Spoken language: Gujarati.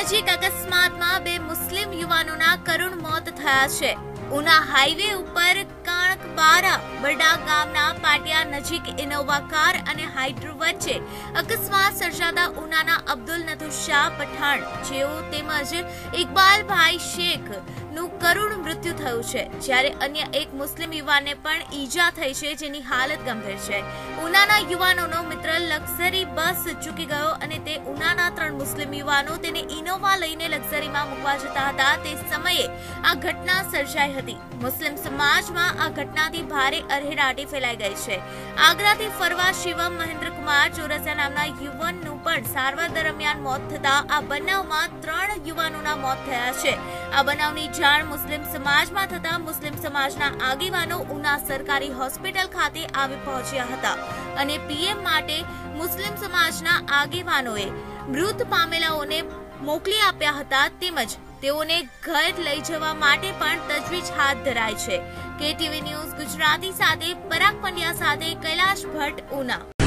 નજીક અકસ્માતમાં બે મુસ્લિમ યુવાનોના કરુણ મોત થયા છે. ઉના હાઈવે ઉપર કાણકબારા બરડા ગામના પાટિયા નજીક ઇનોવા કાર અને હાઇડ્રો વચ્ચે અકસ્માત સર્જાતા ઉનાના અબ્દુલ નથુશાહ પઠાણ, જેઓ તેમજ ઇકબાલભાઈ શેખનું કરુણ મૃત્યુ થયું છે. જ્યારે અન્ય એક મુસ્લિમ યુવાનને પણ ઈજા થઈ છે જેની હાલત ગંભીર છે. ઉનાના યુવાનોનો મિત્ર લક્ઝરી બસ ચૂકી ગયો અને તે મુસ્લિમ યુવાનો તેને ઇનોવા લઈને લક્ઝરીમાં મૂકવા જતા હતા તે સમયે આ ઘટના સર્જાઈ હતી. મુસ્લિમ સમાજમાં આ ઘટનાથી ભારે અરેરાટી ફેલાઈ ગઈ છે. આગ્રાથી ફરવા શિવમ મહેન્દ્રકુમાર ચોરસિયા નામના યુવાનનું પણ સારવાર દરમિયાન મોત થતા આ બનાવમાં ત્રણ યુવાનોના મોત થયા છે. આ બનાવની જાણ મુસ્લિમ સમાજમાં થતા મુસ્લિમ સમાજના આગેવાનો ઉના સરકારી હોસ્પિટલ ખાતે આવી પહોંચ્યા હતા અને પીએમ માટે મુસ્લિમ સમાજના આગેવાનોએ મૃત પામેલાઓને મોકલી આપ્યા હતા તેમજ તેઓને ઘર લઈ જવા માટે પણ તજવીજ હાથ ધરાય છે. કેટીવી ન્યૂઝ ગુજરાતી સાથે, પરાગ પંડ્યા સાથે, કૈલાશ ભટ્ટ, ઉના.